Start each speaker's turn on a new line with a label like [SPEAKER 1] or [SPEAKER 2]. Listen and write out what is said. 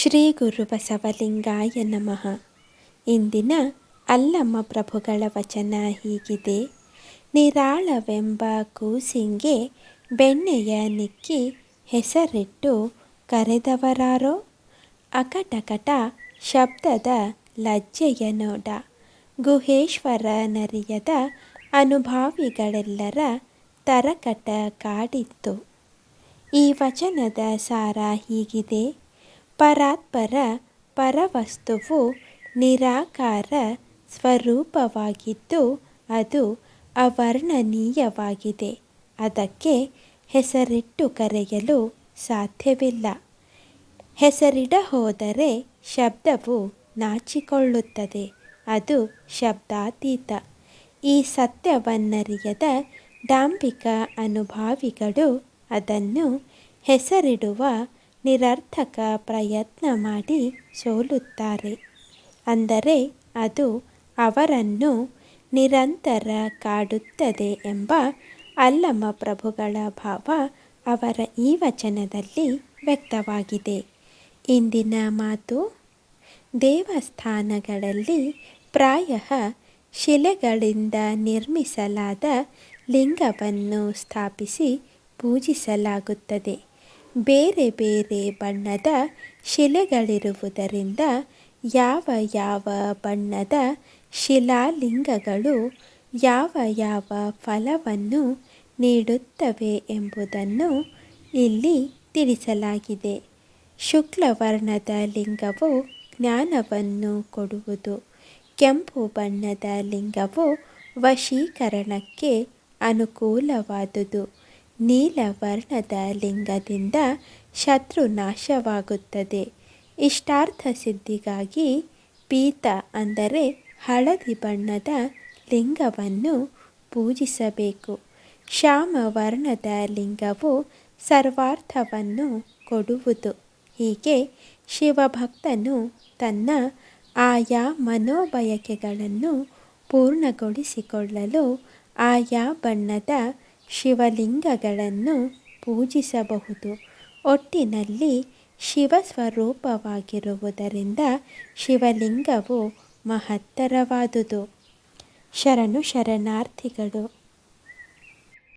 [SPEAKER 1] ಶ್ರೀ ಗುರು ಬಸವಲಿಂಗಾಯ ನಮಃ. ಇಂದಿನ ಅಲ್ಲಮ್ಮ ಪ್ರಭುಗಳ ವಚನ ಹೀಗಿದೆ. ನಿರಾಳವೆಂಬ ಕೂಸಿಂಗೆ ಬೆಣ್ಣೆಯ ನಿಕ್ಕಿ ಹೆಸರಿಟ್ಟು ಕರೆದವರಾರೋ? ಅಕಟಕಟ ಶಬ್ದದ ಲಜ್ಜೆಯ ನೋಡ ಗುಹೇಶ್ವರ ನರಿಯದ ಅನುಭಾವಿಗಳೆಲ್ಲರ ತರಕಟ ಕಾಡಿತ್ತು. ಈ ವಚನದ ಸಾರ ಹೀಗಿದೆ. ಪರಾತ್ಪರ ಪರವಸ್ತುವು ನಿರಾಕಾರ ಸ್ವರೂಪವಾಗಿದ್ದು ಅದು ಅವರ್ಣನೀಯವಾಗಿದೆ. ಅದಕ್ಕೆ ಹೆಸರಿಟ್ಟು ಕರೆಯಲು ಸಾಧ್ಯವಿಲ್ಲ. ಹೆಸರಿಡ ಹೋದರೆ ಶಬ್ದವು ನಾಚಿಕೊಳ್ಳುತ್ತದೆ. ಅದು ಶಬ್ದಾತೀತ. ಈ ಸತ್ಯವನ್ನರಿಯದ ಡಾಂಬಿಕ ಅನುಭಾವಿಗಳು ಅದನ್ನು ಹೆಸರಿಡುವ ನಿರರ್ಥಕ ಪ್ರಯತ್ನ ಮಾಡಿ ಸೋಲುತ್ತಾರೆ. ಅಂದರೆ ಅದು ಅವರನ್ನು ನಿರಂತರ ಕಾಡುತ್ತದೆ ಎಂಬ ಅಲ್ಲಮ ಪ್ರಭುಗಳ ಭಾವ ಅವರ ಈ ವಚನದಲ್ಲಿ ವ್ಯಕ್ತವಾಗಿದೆ. ಇಂದಿನ ಮಾತು ದೇವಸ್ಥಾನಗಳಲ್ಲಿ ಪ್ರಾಯ ಶಿಲೆಗಳಿಂದ ನಿರ್ಮಿಸಲಾದ ಲಿಂಗವನ್ನು ಸ್ಥಾಪಿಸಿ ಪೂಜಿಸಲಾಗುತ್ತದೆ. ಬೇರೆ ಬೇರೆ ಬಣ್ಣದ ಶಿಲೆಗಳಿರುವುದರಿಂದ ಯಾವ ಯಾವ ಬಣ್ಣದ ಶಿಲಾಲಿಂಗಗಳು ಯಾವ ಯಾವ ಫಲವನ್ನು ನೀಡುತ್ತವೆ ಎಂಬುದನ್ನು ಇಲ್ಲಿ ತಿಳಿಸಲಾಗಿದೆ. ಶುಕ್ಲವರ್ಣದ ಲಿಂಗವು ಜ್ಞಾನವನ್ನು ಕೊಡುವುದು. ಕೆಂಪು ಬಣ್ಣದ ಲಿಂಗವು ವಶೀಕರಣಕ್ಕೆ ಅನುಕೂಲವಾದುದು. ನೀಲವರ್ಣದ ಲಿಂಗದಿಂದ ಶತ್ರು ನಾಶವಾಗುತ್ತದೆ ಇಷ್ಟಾರ್ಥ ಸಿದ್ಧಿಗಾಗಿ ಪೀತ ಅಂದರೆ ಹಳದಿ ಬಣ್ಣದ ಲಿಂಗವನ್ನು ಪೂಜಿಸಬೇಕು. ಶ್ಯಾಮವರ್ಣದ ಲಿಂಗವು ಸರ್ವಾರ್ಥವನ್ನು ಕೊಡುವುದು. ಹೀಗೆ ಶಿವಭಕ್ತನು ತನ್ನ ಆಯಾ ಮನೋಬಯಕೆಗಳನ್ನು ಪೂರ್ಣಗೊಳಿಸಿಕೊಳ್ಳಲು ಆಯಾ ಬಣ್ಣದ ಶಿವಲಿಂಗಗಳನ್ನು ಪೂಜಿಸಬಹುದು. ಒಟ್ಟಿನಲ್ಲಿ ಶಿವ ಸ್ವರೂಪವಾಗಿರುವುದರಿಂದ ಶಿವಲಿಂಗವು ಮಹತ್ತರವಾದುದು. ಶರಣು ಶರಣಾರ್ಥಿಗಳು